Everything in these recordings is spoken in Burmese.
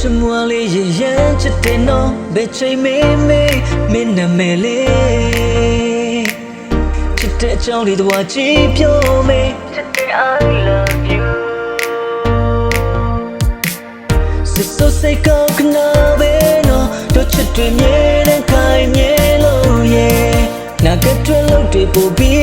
ချစ်မွားလေးရရန်ချစ်တဲ့နော်ဘယ်ချိန်မေးမေးမင်းနာမည်လေးချစ်တဲ့အကြောင်းလေးတော့ကြည့်ပြောမေးချစ်တဲ့ I love you စစ်စိုးစိတ်ကောက်ကနာပဲနော်တို့ချစ်တွေမြဲတဲ့ခိုင်မြဲလို့ရဲ့နာကတွဲလို့တွေပို့ပြီး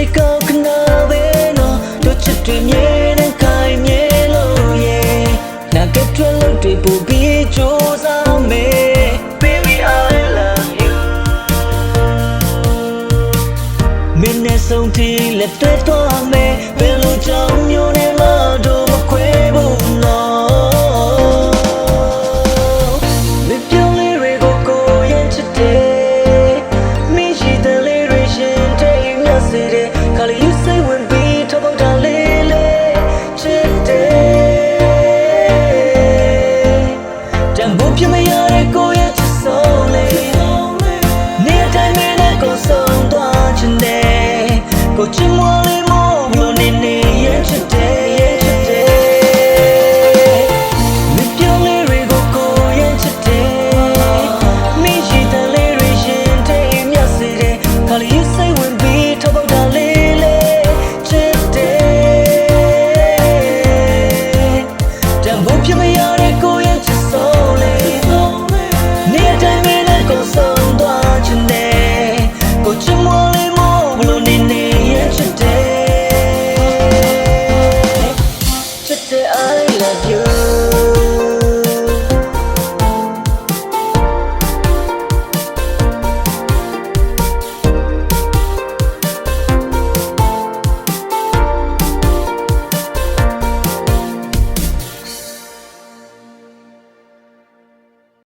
Psycho 끝나 배너 도착돼 얘는 가임예로 예 나게 트월로 뒤부 비조사 매 Baby, I love you. Mình nè sông thì lẹp tuyết thoa mê. Bên lô trong nhu nè lo